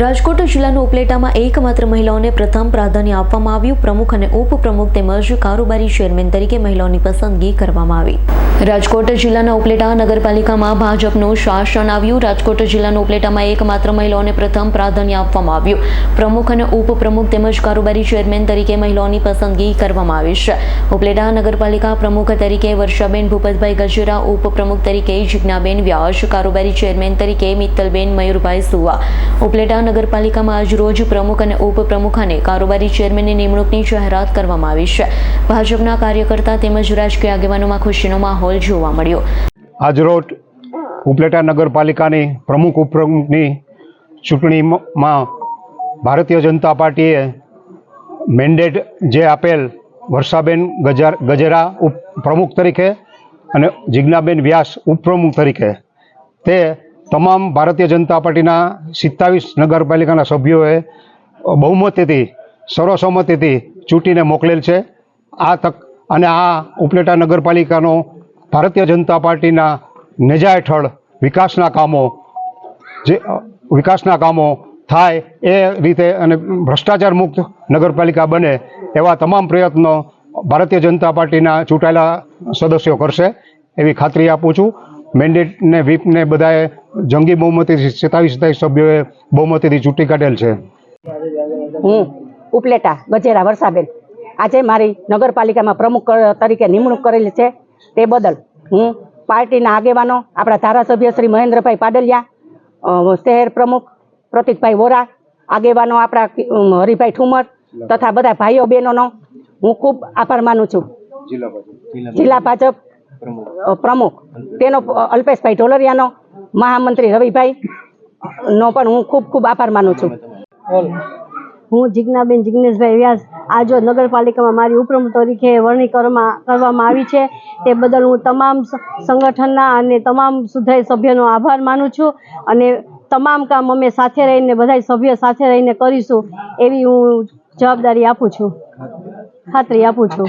રાજકોટ જિલ્લાના ઉપલેટામાં એકમાત્ર મહિલાઓને પ્રથમ પ્રાધાન્ય આપવામાં આવ્યું. પ્રમુખ અને ઉપપ્રમુખ તેમજ કારોબારી ચેરમેન તરીકે મહિલાઓની પસંદગી કરવામાં આવી. રાજકોટ જિલ્લાના ઉપલેટા નગરપાલિકામાં ભાજપનું શાસન આવ્યું. રાજકોટ જિલ્લાના ઉપલેટામાં એકમાત્ર મહિલાઓને પ્રથમ પ્રાધાન્ય આપવામાં આવ્યું. પ્રમુખ અને ઉપપ્રમુખ તેમજ કારોબારી ચેરમેન તરીકે મહિલાઓની પસંદગી કરવામાં આવી છે. ઉપલેટા નગરપાલિકા પ્રમુખ તરીકે વર્ષાબેન ભૂપતભાઈ ગજેરા, ઉપપ્રમુખ તરીકે જિજ્ઞાબેન વ્યાસ, કારોબારી ચેરમેન તરીકે મિત્તલબેન મયુરભાઈ સુવા, ઉપલેટા નગરપાલિકામાં આજ રોજ પ્રમુખ અને ઉપપ્રમુખ અને કારોબારી ચેરમેનની નિમણૂકની જાહેરાત કરવામાં આવી છે. ભાજપના કાર્યકર્તા તેમજ રાજકીય આગેવાનોમાં ખુશીનો માહોલ જોવા મળ્યો. આજરોજ ઉપલેટા નગરપાલિકાની પ્રમુખ ઉપપ્રમુખની ચૂંટણીમાં ભારતીય જનતા પાર્ટીએ મેન્ડેટ જે આપેલ વર્ષાબેન ગજાર, ગજેરા ઉપ, પ્રમુખ તરીકે અને જિજ્ઞાબેન વ્યાસ ઉપપ્રમુખ તરીકે તે તમામ ભારતીય જનતા પાર્ટીના સિત્તાવીસ નગરપાલિકાના સભ્યોએ બહુમતીથી સર્વસંમતિથી ચૂંટીને મોકલેલ છે. આ તક અને આ ઉપલેટા નગરપાલિકાનો ભારતીય જનતા પાર્ટીના નેજા હેઠળ વિકાસના કામો જે, વિકાસના કામો થાય એ રીતે અને ભ્રષ્ટાચાર મુક્ત નગરપાલિકા બને એવા તમામ પ્રયત્નો ભારતીય જનતા પાર્ટીના ચૂંટાયેલા સદસ્યો કરશે એવી ખાતરી આપું છું. મેન્ડેટને વ્હીપને બધાએ જંગી બહુમતીથી સત્તાવીસ સિત્તાવીસ સભ્યોએ બહુમતીથી ચૂંટી કાઢેલ છે. હું ઉપલેટા ગજેરા વરસાબેન. આજે મારી નગરપાલિકામાં પ્રમુખ તરીકે નિમણૂક કરેલી છે. તે બદલ હું પાર્ટીના આગેવાનો આપણા ધારાસભ્ય શ્રી મહેન્દ્રભાઈ પાડલિયા શહેર પ્રમુખ પ્રતિકભાઈ વોરા આગેવાનો આપણા હરિભાઈ ઠુમર તથા બધા ભાઈઓ બહેનોનો હું ખૂબ આભાર માનું છું. જિલ્લા ભાજપ પ્રમુખ. તેનો અલ્પેશભાઈ ઢોલરિયાનો મહામંત્રી રવિભાઈ નો પણ હું ખૂબ ખૂબ આભાર માનું છું. હું જિજ્ઞાબેન જિજ્ઞેશભાઈ વ્યાસ આજો નગરપાલિકામાં મારી ઉપરમ તરીકે વરણી કરવામાં આવી છે. તે બદલ હું તમામ સંગઠનના અને તમામ સુધાઈ સભ્યનો આભાર માનું છું અને તમામ કામ અમે સાથે રહીને બધા સભ્ય સાથે રહીને કરીશું એવી હું જવાબદારી આપું છું. ખાતરી આપું છું.